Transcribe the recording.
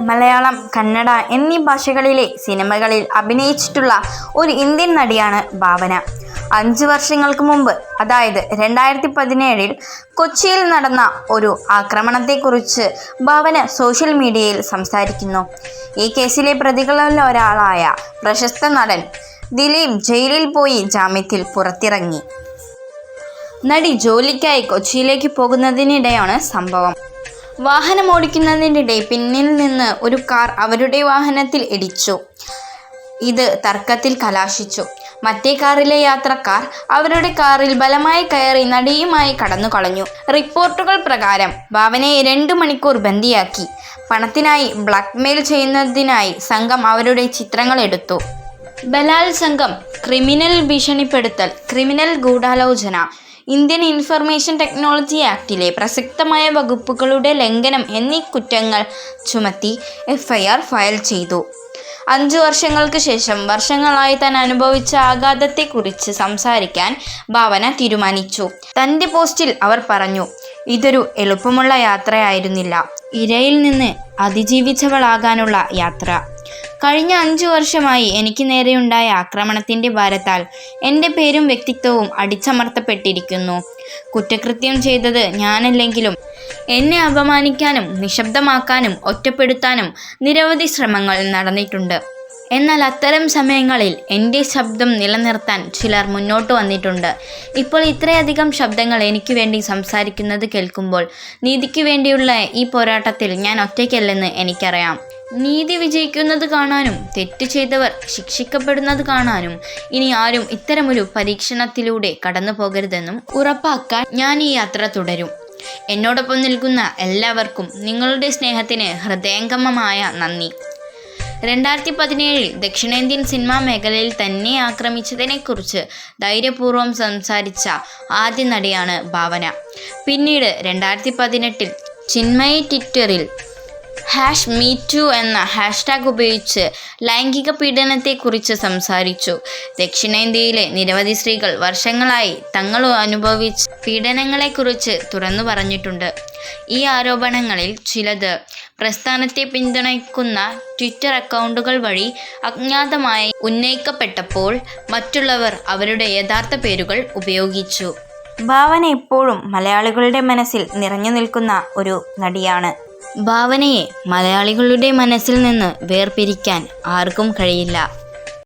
മലയാളം കന്നഡ എന്നീ ഭാഷകളിലെ സിനിമകളിൽ അഭിനയിച്ചിട്ടുള്ള ഒരു ഇന്ത്യൻ നടിയാണ് ഭാവന. അഞ്ച് വർഷങ്ങൾക്ക് മുമ്പ് അതായത് രണ്ടായിരത്തി പതിനേഴിൽ കൊച്ചിയിൽ നടന്ന ഒരു ആക്രമണത്തെക്കുറിച്ച് ഭാവന സോഷ്യൽ മീഡിയയിൽ സംസാരിക്കുന്നു. ഈ കേസിലെ പ്രതികളിൽ ഒരാളായ പ്രശസ്ത നടൻ ദിലീപ് ജയിലിൽ പോയി ജാമ്യത്തിൽ പുറത്തിറങ്ങി. നടി ജോലിക്കായി കൊച്ചിയിലേക്ക് പോകുന്നതിനിടെയാണ് സംഭവം. വാഹനം ഓടിക്കുന്നതിനിടെ പിന്നിൽ നിന്ന് ഒരു കാർ അവരുടെ വാഹനത്തിൽ ഇടിച്ചു. ഇത് തർക്കത്തിൽ കലാശിച്ചു. മറ്റേ കാറിലെ യാത്രക്കാർ അവരുടെ കാറിൽ ബലമായി കയറി നടിയുമായി കടന്നു കളഞ്ഞു റിപ്പോർട്ടുകൾ പ്രകാരം ഭാവനയെ രണ്ടു മണിക്കൂർ ബന്ദിയാക്കി. പണത്തിനായി ബ്ലാക്ക്മെയിൽ ചെയ്യുന്നതിനായി സംഘം അവരുടെ ചിത്രങ്ങൾ എടുത്തു. ബലാത്സംഗം ക്രിമിനൽ ഭീഷണിപ്പെടുത്തൽ ക്രിമിനൽ ഗൂഢാലോചന ഇന്ത്യൻ ഇൻഫർമേഷൻ ടെക്നോളജി ആക്ടിലെ പ്രസക്തമായ വകുപ്പുകളുടെ ലംഘനം എന്നീ കുറ്റങ്ങൾ ചുമത്തി എഫ്ഐആർ ഫയൽ ചെയ്തു. അഞ്ചു വർഷങ്ങൾക്ക് ശേഷം വർഷങ്ങളായി താൻ അനുഭവിച്ച ആഘാതത്തെക്കുറിച്ച് സംസാരിക്കാൻ ഭാവന തീരുമാനിച്ചു. തന്റെ പോസ്റ്റിൽ അവർ പറഞ്ഞു ഇതൊരു എളുപ്പമുള്ള യാത്രയായിരുന്നില്ല. ഇരയിൽ നിന്ന് അതിജീവിച്ചവളാകാനുള്ള യാത്ര. കഴിഞ്ഞ അഞ്ചു വർഷമായി എനിക്ക് നേരെയുണ്ടായ ആക്രമണത്തിന്റെ ഭാരത്താൽ എന്റെ പേരും വ്യക്തിത്വവും അടിച്ചമർത്തപ്പെട്ടിരിക്കുന്നു. കുറ്റകൃത്യം ചെയ്തത് ഞാനല്ലെങ്കിലും എന്നെ അപമാനിക്കാനും നിശബ്ദമാക്കാനും ഒറ്റപ്പെടുത്താനും നിരവധി ശ്രമങ്ങൾ നടന്നിട്ടുണ്ട്. എന്നാൽ അത്തരം സമയങ്ങളിൽ എന്റെ ശബ്ദം നിലനിർത്താൻ ചിലർ മുന്നോട്ട് വന്നിട്ടുണ്ട്. ഇപ്പോൾ ഇത്രയധികം ശബ്ദങ്ങൾ എനിക്ക് വേണ്ടി സംസാരിക്കുന്നത് കേൾക്കുമ്പോൾ നീതിക്ക് വേണ്ടിയുള്ള ഈ പോരാട്ടത്തിൽ ഞാൻ ഒറ്റയ്ക്കല്ലെന്ന് എനിക്കറിയാം. നീതി വിജയിക്കുന്നത് കാണാനും തെറ്റ് ചെയ്തവർ ശിക്ഷിക്കപ്പെടുന്നത് കാണാനും ഇനി ആരും ഇത്തരമൊരു പരീക്ഷണത്തിലൂടെ കടന്നു പോകരുതെന്നും ഉറപ്പാക്കാൻ ഞാൻ ഈ യാത്ര തുടരും. എന്നോടൊപ്പം നിൽക്കുന്ന എല്ലാവർക്കും നിങ്ങളുടെ സ്നേഹത്തിന് ഹൃദയംഗമമായ നന്ദി. രണ്ടായിരത്തി പതിനേഴിൽ ദക്ഷിണേന്ത്യൻ സിനിമാ മേഖലയിൽ തന്നെ ആക്രമിച്ചതിനെക്കുറിച്ച് ധൈര്യപൂർവം സംസാരിച്ച ആദ്യ നടിയാണ് ഭാവന. പിന്നീട് രണ്ടായിരത്തി പതിനെട്ടിൽ ചിന്മയി ട്വിറ്ററിൽ ഹാഷ് മീ ടു എന്ന ഹാഷ്ടാഗ് ഉപയോഗിച്ച് ലൈംഗിക പീഡനത്തെക്കുറിച്ച് സംസാരിച്ചു. ദക്ഷിണേന്ത്യയിലെ നിരവധി സ്ത്രീകൾ വർഷങ്ങളായി തങ്ങൾ അനുഭവിച്ച പീഡനങ്ങളെക്കുറിച്ച് തുറന്നു പറഞ്ഞിട്ടുണ്ട്. ഈ ആരോപണങ്ങളിൽ ചിലത് പ്രസ്ഥാനത്തെ പിന്തുണയ്ക്കുന്ന ട്വിറ്റർ അക്കൗണ്ടുകൾ വഴി അജ്ഞാതമായി ഉന്നയിക്കപ്പെട്ടപ്പോൾ മറ്റുള്ളവർ അവരുടെ യഥാർത്ഥ പേരുകൾ ഉപയോഗിച്ചു. ഭാവന എപ്പോഴും മലയാളികളുടെ മനസ്സിൽ നിറഞ്ഞു നിൽക്കുന്ന ഒരു നടിയാണ്. ഭാവനയെ മലയാളികളുടെ മനസ്സിൽ നിന്ന് വേർപിരിക്കാൻ ആർക്കും കഴിയില്ല.